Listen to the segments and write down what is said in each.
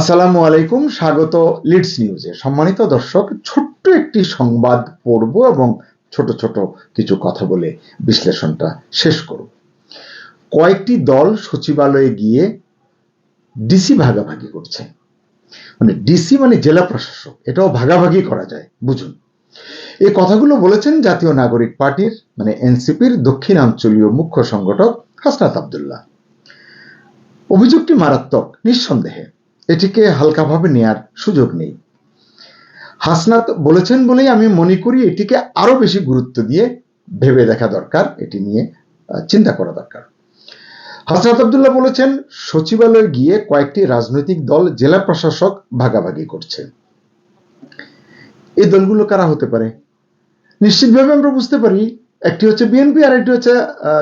আসসালামু আলাইকুম, স্বাগত লিডস নিউজে সম্মানিত দর্শক, ছোট্ট একটি সংবাদ পড়ব এবং ছোট ছোট কিছু কথা বলে বিশ্লেষণটা শেষ করব। কয়েকটি দল সচিবালয়ে গিয়ে ডিসি ভাগাভাগি করছে। মানে ডিসি মানে জেলা প্রশাসক, এটাও ভাগাভাগি করা যায়, বুঝুন। এই কথাগুলো বলেছেন জাতীয় নাগরিক পার্টির মানে এনসিপির দক্ষিণাঞ্চলীয় মুখ্য সংগঠক হাসনাত আবদুল্লাহ। অভিযোগটি মারাত্মক, নিঃসন্দেহে। এটিকে হালকাভাবে নেয়ার সুযোগ নেই। হাসনাত বলেছেন বলেই আমি মনে করি এটিকে আরও বেশি গুরুত্ব দিয়ে ভেবে দেখা দরকার, এটি নিয়ে চিন্তা করা দরকার। হাসনাত আবদুল্লাহ বলেছেন, সচিবালয়ে গিয়ে কয়েকটি রাজনৈতিক দল জেলা প্রশাসক ভাগাভাগি করছে। এই দলগুলো কারা হতে পারে? নিশ্চিতভাবে আমরা বুঝতে পারি, একটি হচ্ছে বিএনপি আর একটি হচ্ছে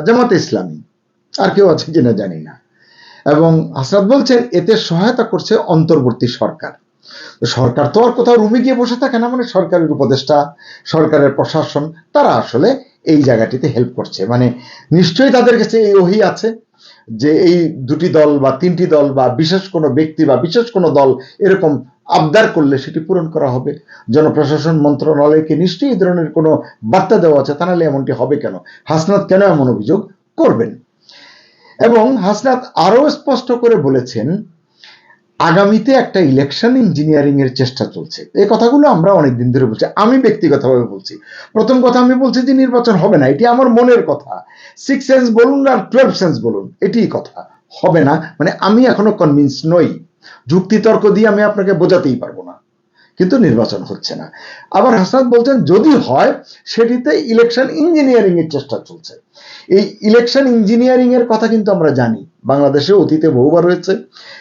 জামাতে ইসলামী। আর কেউ আছে কিনা জানি না। এবং হাসনাত বলছেন, এতে সহায়তা করছে অন্তর্বর্তী সরকার। সরকার তো আর কোথাও রুমে গিয়ে বসে থাকে না মানে সরকারের উপদেষ্টা, সরকারের প্রশাসন, তারা আসলে এই জায়গাটিতে হেল্প করছে। মানে নিশ্চয়ই তাদের কাছে এই ওহি আছে যে এই দুটি দল বা তিনটি দল বা বিশেষ কোনো ব্যক্তি বা বিশেষ কোনো দল এরকম আবদার করলে সেটি পূরণ করা হবে। জনপ্রশাসন মন্ত্রণালয়কে নিশ্চয়ই এই ধরনের কোনো বার্তা দেওয়া আছে, তা নাহলে এমনটি হবে কেন? হাসনাত কেন এমন অভিযোগ করবেন? এবং হাসনাত আরও স্পষ্ট করে বলেছেন, আগামীতে একটা ইলেকশন ইঞ্জিনিয়ারিং এর চেষ্টা চলছে। এই কথাগুলো আমরা অনেকদিন ধরে বলছি। আমি ব্যক্তিগতভাবে বলছি। প্রথম কথা আমি বলছি যে নির্বাচন হবে না, এটি আমার মনের কথা। সিক্স সেন্স বলুন আর টুয়েলভ সেন্স বলুন, এটিই কথা। হবে না মানে আমি এখনও কনভিন্স নই। যুক্তিতর্ক দিয়ে আমি আপনাকে বোঝাতেই পারব। কিন্তু নির্বাচন হচ্ছে না। আবার হাসনাত বলছেন, যদি হয়, সেটিতে ইলেকশন ইঞ্জিনিয়ারিং এর চেষ্টা চলছে। এই ইলেকশন ইঞ্জিনিয়ারিং এর কথা কিন্তু আমরা জানি। বাংলাদেশে অতীতে বহুবার হয়েছে।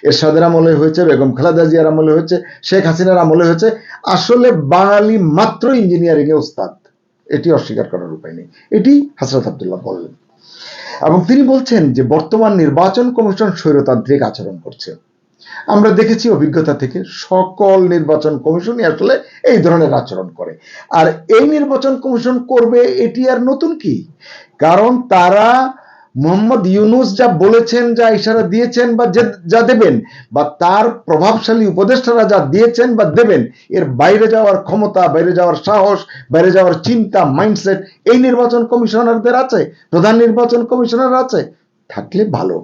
এরশাদের আমলে হয়েছে, বেগম খালেদা জিয়ার আমলে হয়েছে, শেখ হাসিনার আমলে হয়েছে। আসলে বাঙালি মাত্র ইঞ্জিনিয়ারিং এ ওস্তাদ। এটি অস্বীকার করার উপায় নেই। এটি হাসরত আবদুল্লাহ বললেন এবং তিনি বলছেন যে, বর্তমান নির্বাচন কমিশন স্বৈরতান্ত্রিক আচরণ করছে। আমরা দেখেছি অভিজ্ঞতা থেকে সকল নির্বাচন কমিশনই আসলে এই ধরনের আচরণ করে। আর এই নির্বাচন কমিশন করবে এটি আর নতুন কি? কারণ তারা মোহাম্মদ ইউনুস যা বলেছেন, যা ইশারা দিয়েছেন বা যা দেবেন বা তার প্রভাবশালী উপদেষ্টারা যা দিয়েছেন বা দেবেন, এর বাইরে যাওয়ার ক্ষমতা, বাইরে যাওয়ার সাহস, বাইরে যাওয়ার চিন্তা মাইন্ডসেট এই নির্বাচন কমিশনারদের আছে, প্রধান নির্বাচন কমিশনার আছে, থাকলে ভালো।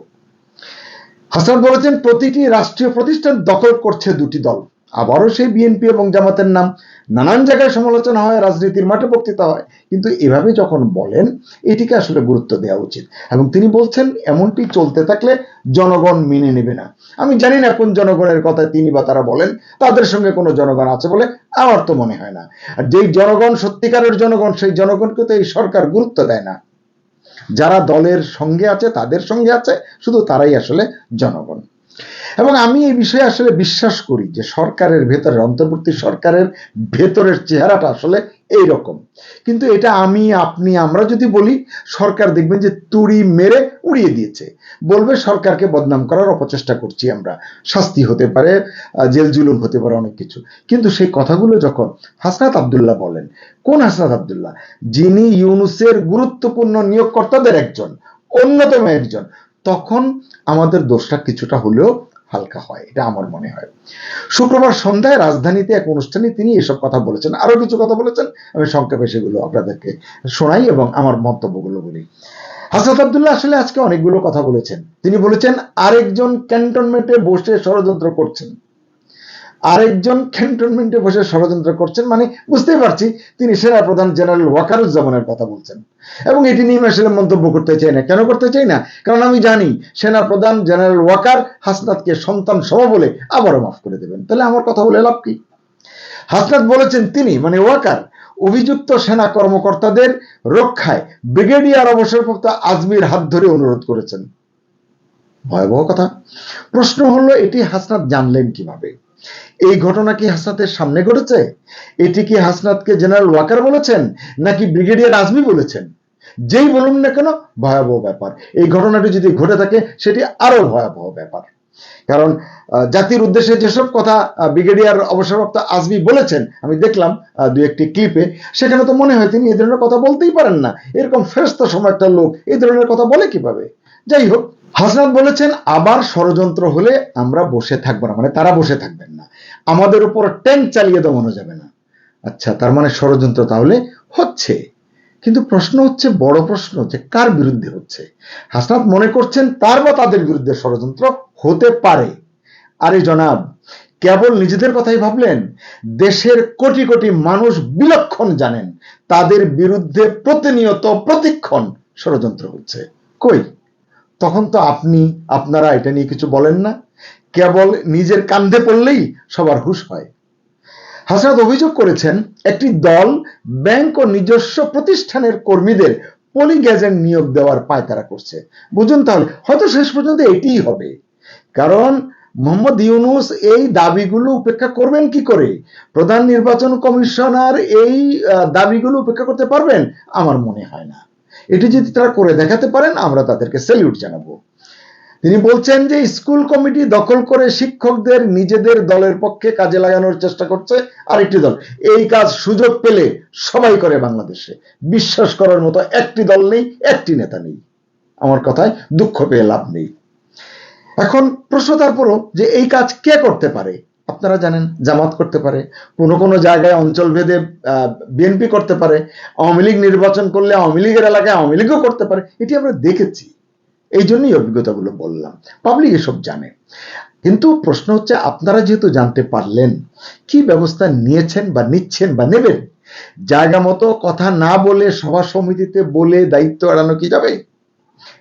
হাসান বলেছেন, প্রতিটি রাষ্ট্রীয় প্রতিষ্ঠান দখল করছে দুটি দল। আবারও সেই বিএনপি এবং জামাতের নাম। নানান জায়গায় সমালোচনা হয়, রাজনীতির মাঠে বক্তৃতা হয়। কিন্তু এভাবে যখন বলেন, এটিকে আসলে গুরুত্ব দেওয়া উচিত। এবং তিনি বলছেন, এমনটি চলতে থাকলে জনগণ মেনে নেবে না। আমি জানি না কোন জনগণের কথা তিনি বা তারা বলেন, তাদের সঙ্গে কোনো জনগণ আছে বলে আমার তো মনে হয় না। আর যেই জনগণ, সত্যিকারের জনগণ, সেই জনগণকে তো এই সরকার গুরুত্ব দেয় না। যারা দলের সঙ্গে আছে তাদের সঙ্গে আছে শুধু তারাই আসলে জনগণ। এবং আমি এই বিষয়ে আসলে বিশ্বাস করি যে সরকারের ভেতরের, অন্তর্বর্তী সরকারের ভেতরের চেহারাটা আসলে এই রকম কিন্তু এটা আমি, আপনি, আমরা যদি বলি, সরকার দেখবেন যে তুড়ি মেরে উড়িয়ে দিয়েছে। বলবে সরকারকে বদনাম করার অপচেষ্টা করছি আমরা। শাস্তি হতে পারে জেল জুলুম হতে পারে, অনেক কিছু। কিন্তু সেই কথাগুলো যখন হাসনাত আবদুল্লাহ বলেন, কোন হাসনাত আবদুল্লাহ? যিনি ইউনুসের গুরুত্বপূর্ণ নিয়োগকর্তাদের একজন, অন্যতম একজন, তখন আমাদের দোষটা কিছুটা হলেও হালকা হয়, এটা আমার মনে হয়। শুক্রবার সন্ধ্যায় রাজধানীতে এক অনুষ্ঠানে তিনি এসব কথা বলেছেন। আরও কিছু কথা বলেছেন, আমি সংক্ষেপে সেগুলো আপনাদেরকে শোনাই এবং আমার মন্তব্যগুলো বলি। হাসরত আবদুল্লাহ আসলে আজকে অনেকগুলো কথা বলেছেন। তিনি বলেছেন, আরেকজন ক্যান্টনমেন্টে বসে ষড়যন্ত্র করছেন। আরেকজন ক্যান্টনমেন্টে বসে ষড়যন্ত্র করছেন মানে বুঝতেই পারছি তিনি সেনা প্রধান জেনারেল ওয়াকারুজ্জামানের কথা বলছেন। এবং এটি নিয়ে আসলে মন্তব্য করতে চাই না। কেন করতে চাই না? কারণ আমি জানি সেনা প্রধান জেনারেল ওয়াকার হাসনাতকে সন্তান সম বলে আবারও মাফ করে দেবেন। তাহলে আমার কথা বলে লাভ কি? হাসনাত বলেছেন তিনি মানে ওয়াকার, অভিযুক্ত সেনা কর্মকর্তাদের রক্ষায় ব্রিগেডিয়ার অবসরপ্রাপ্ত আজমির হাত ধরে অনুরোধ করেছেন। ভয়াবহ কথা। প্রশ্ন হলো, এটি হাসনাত জানলেন কীভাবে? এই ঘটনা কি হাসনাতের সামনে ঘটেছে? এটি কি হাসনাতকে জেনারেল ওয়াকার বলেছেন, নাকি ব্রিগেডিয়ার আজমি বলেছেন? যেই বলুন না কেন, ভয়াবহ ব্যাপার। এই ঘটনাটি যদি ঘটে থাকে, সেটি আরও ভয়াবহ ব্যাপার। কারণ জাতির উদ্দেশ্যে যেসব কথা ব্রিগেডিয়ার অবসরপ্রাপ্ত আজমি বলেছেন, আমি দেখলাম দু একটি ক্লিপে, সেখানে তো মনে হয় তিনি এই ধরনের কথা বলতেই পারেন না। এরকম ফেরস্ত সময় একটা লোক এই ধরনের কথা বলে কীভাবে? যাই হোক হাসনাত বলেছেন, আবার ষড়যন্ত্র হলে আমরা বসে থাকব না মানে তারা বসে থাকবেন না। আমাদের উপর ট্যাঙ্ক চালিয়ে দমানো যাবে না। আচ্ছা তার মানে ষড়যন্ত্র তাহলে হচ্ছে। কিন্তু প্রশ্ন হচ্ছে, বড় প্রশ্ন যে কার বিরুদ্ধে হচ্ছে? হাসনাত মনে করছেন, তার বা তাদের বিরুদ্ধে ষড়যন্ত্র হতে পারে। আরে জনাব, কেবল নিজেদের কথাই ভাবলেন? দেশের কোটি কোটি মানুষ বিলক্ষণ জানেন, তাদের বিরুদ্ধে প্রতিনিয়ত প্রতিক্ষণ ষড়যন্ত্র হচ্ছে। কই? তখন তো আপনি, আপনারা এটা নিয়ে কিছু বলেন না। কেবল নিজের কান্ধে পড়লেই সবার হুশ হয়। হাসনাত অভিযোগ করেছেন, একটি দল, ব্যাংক ও নিজস্ব প্রতিষ্ঠানের কর্মীদের পোলিং এজেন্ট নিয়োগ দেওয়ার পায়তারা করছে। বুঝুন তাহলে, হয়তো শেষ পর্যন্ত এটিই হবে। কারণ মোহাম্মদ ইউনুস এই দাবিগুলো উপেক্ষা করবেন কি করে? প্রধান নির্বাচন কমিশনার এই দাবিগুলো উপেক্ষা করতে পারবেন? আমার মনে হয় না। এটি যদি তারা করে দেখাতে পারেন, আমরা তাদেরকে স্যালিউট জানাব। তিনি বলছেন যে, স্কুল কমিটি দখল করে শিক্ষকদের নিজেদের দলের পক্ষে কাজে লাগানোর চেষ্টা করছে আরেকটি দল। এই কাজ সুযোগ পেলে সবাই করে বাংলাদেশে। বিশ্বাস করার মতো একটি দল নেই, একটি নেতা নেই। আমার কথায় দুঃখ পেয়ে লাভ নেই। এখন প্রশ্ন তারপরও যে, এই কাজ কে করতে পারে? আপনারা জানেন জামাত করতে পারে, কোনো কোনো জায়গায় অঞ্চল ভেদে বিএনপি করতে পারে, আওয়ামী লীগ নির্বাচন করলে আওয়ামী লীগের এলাকায় আওয়ামী লীগও করতে পারে, এটি আমরা দেখেছি। এই জন্যই অভিজ্ঞতাগুলো বললাম পাবলিক এসব জানে। কিন্তু প্রশ্ন হচ্ছে, আপনারা যেহেতু জানতে পারলেন, কি ব্যবস্থা নিয়েছেন বা নিচ্ছেন বা নেবেন? জায়গা মতো কথা না বলে সভা সমিতিতে বলে দায়িত্ব এড়ানো কি যাবে?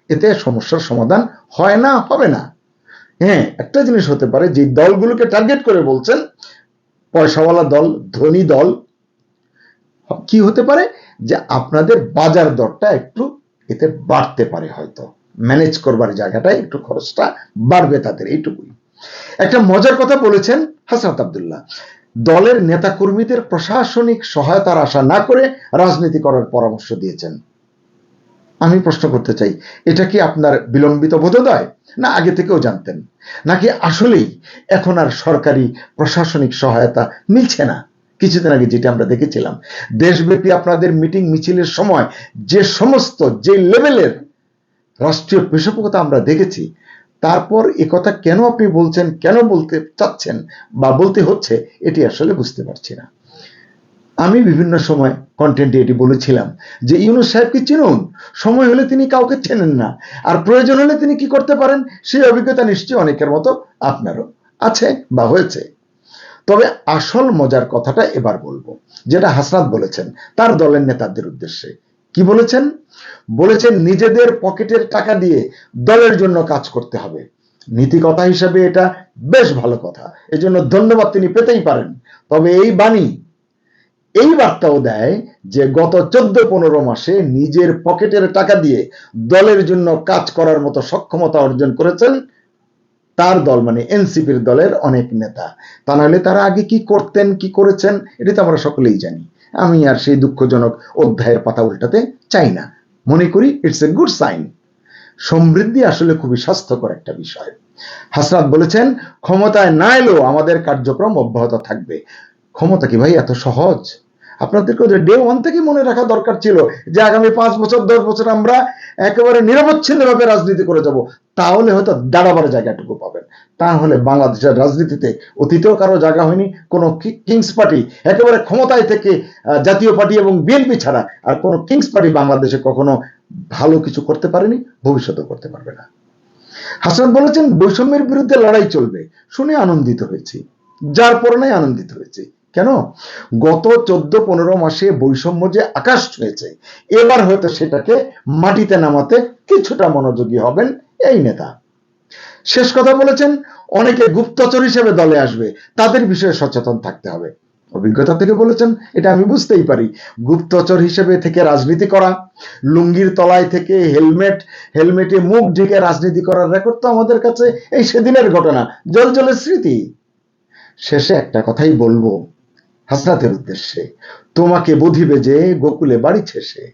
এতে সমস্যার সমাধান হয় না, হবে না। হ্যাঁ একটা জিনিস হতে পারে, যে দলগুলোকে টার্গেট করে বলছেন, পয়সাওয়ালা দল, ধনী দল, কি হতে পারে? যে আপনাদের বাজার দরটা একটু এতে বাড়তে পারে হয়তো। ম্যানেজ করবার জায়গাটা একটু খরচটা বাড়বে তাদের, এইটুকুই। একটা মজার কথা বলেছেন হাসনাত আবদুল্লাহ। দলের নেতাকর্মীদের প্রশাসনিক সহায়তার আশা না করে রাজনীতি করার পরামর্শ দিয়েছেন। আমি প্রশ্ন করতে চাই, এটা কি আপনার বিলম্বিত বোধোদয়? না, আগে থেকেও জানতেন। নাকি আসলেই এখন আর সরকারি প্রশাসনিক সহায়তা মিলছে না? কিছুদিন আগে যেটা আমরা দেখেছিলাম, দেশব্যাপী আপনাদের মিটিং মিছিলের সময় যে সমস্ত, যে লেভেলের রাষ্ট্রীয় পৃষ্ঠপোষকতা আমরা দেখেছি, তারপর এ কথা কেন আপনি বলছেন, কেন বলতে চাচ্ছেন বা বলতে হচ্ছে, এটি আসলে বুঝতে পারছি না। আমি বিভিন্ন সময় কন্টেন্টে এটি বলেছিলাম যে ইউনুস সাহেবকে চিনুন, সময় হলে তিনি কাউকে চেনেন না, আর প্রয়োজন হলে তিনি কি করতে পারেন, সেই অভিজ্ঞতা নিশ্চয়ই অনেকের মতো আপনারও আছে বা হয়েছে। তবে আসল মজার কথাটা এবার বলব, যেটা হাসনাত বলেছেন, তার দলের নেতাদের উদ্দেশ্যে। কি বলেছেন? বলেছেন নিজেদের পকেটের টাকা দিয়ে দলের জন্য কাজ করতে হবে। নীতি কথা হিসাবে এটা বেশ ভালো কথা, এজন্য ধন্যবাদ তিনি পেতেই পারেন। তবে এই বাণী এই বার্তাও দেয় যে গত চোদ্দ পনেরো মাসে নিজের পকেটের টাকা দিয়ে দলের জন্য কাজ করার মতো সক্ষমতা অর্জন করেছেন তার দল মানে এনসিপির দলের অনেক নেতা। তা নাহলে তারা আগে কি করতেন, কি করেছেন, এটা তো আমরা সকলেই জানি। আমি আর সেই দুঃখজনক অধ্যায়ের পাতা উল্টাতে চাই না। মনে করি ইটস এ গুড সাইন সমৃদ্ধি আসলে খুবই স্বাস্থ্যকর একটা বিষয়। হাসনাত বলেছেন, ক্ষমতায় না এলেও আমাদের কার্যক্রম অব্যাহত থাকবে। ক্ষমতা কি ভাই এত সহজ? আপনাদেরকে ডে ওয়ান থেকে মনে রাখা দরকার ছিল যে আগামী পাঁচ বছর, দশ বছর আমরা একেবারে নিরবচ্ছিন্নভাবে রাজনীতি করে যাব, তাহলে হয়তো দাঁড়াবার জায়গাটুকু পাবেন। তাহলে বাংলাদেশের রাজনীতিতে অতীতেও কারও জায়গা হয়নি, কোনো কিংস পার্টি একেবারে ক্ষমতায় থেকে জাতীয় পার্টি এবং বিএনপি ছাড়া আর কোনো কিংস পার্টি বাংলাদেশে কখনো ভালো কিছু করতে পারেনি, ভবিষ্যতেও করতে পারবে না। হাসান বলেছেন, বৈষম্যের বিরুদ্ধে লড়াই চলবে, শুনে আনন্দিত হয়েছি, যার পরনে আনন্দিত হয়েছি। কেন? গত চোদ্দ পনেরো মাসে বৈষম্য যে আকাশ ছুঁয়েছে, এবার হয়তো সেটাকে মাটিতে নামাতে কিছুটা মনোযোগী হবেন এই নেতা। শেষ কথা বলেছেন, অনেকে গুপ্তচর হিসেবে দলে আসবে, তাদের বিষয়ে সচেতন থাকতে হবে। অভিজ্ঞতা থেকে বলেছেন, এটা আমি বুঝতেই পারি। গুপ্তচর হিসেবে থেকে রাজনীতি করা, লুঙ্গির তলায় থেকে হেলমেট, হেলমেটে মুখ ঢেকে রাজনীতি করার রেকর্ড তো আমাদের কাছে, এই সেদিনের ঘটনা জল জলের স্মৃতি। শেষে একটা কথাই বলব হাসনাতের উদ্দেশ্যে। তোমাকে বধিবে যে গোকুলে বাড়ি শেষে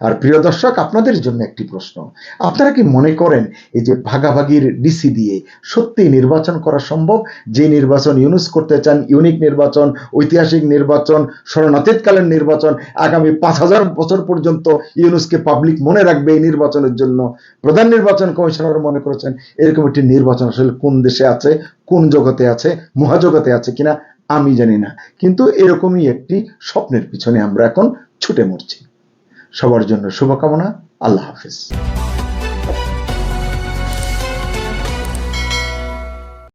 আর প্রিয় দর্শক, আপনাদের জন্য একটি প্রশ্ন। আপনারা কি মনে করেন, এই যে ভাগাভাগির ডিসি দিয়ে সত্যি নির্বাচন করা সম্ভব? যে নির্বাচন ইউনুস করতে চান, ইউনিক নির্বাচন, ঐতিহাসিক নির্বাচন স্মরণাতীতকালীন নির্বাচন, আগামী পাঁচ হাজার বছর পর্যন্ত ইউনুসকে পাবলিক মনে রাখবে এই নির্বাচনের জন্য? প্রধান নির্বাচন কমিশনার মনে করেছেন, এরকম একটি নির্বাচন আসলে কোন দেশে আছে, কোন জগতে আছে, মহাজগতে আছে কিনা? আমি জানি না। কিন্তু এরকমই একটি স্বপ্নের পিছনে আমরা এখন ছুটে মরছি। সবার জন্য শুভকামনা, আল্লাহ হাফিজ।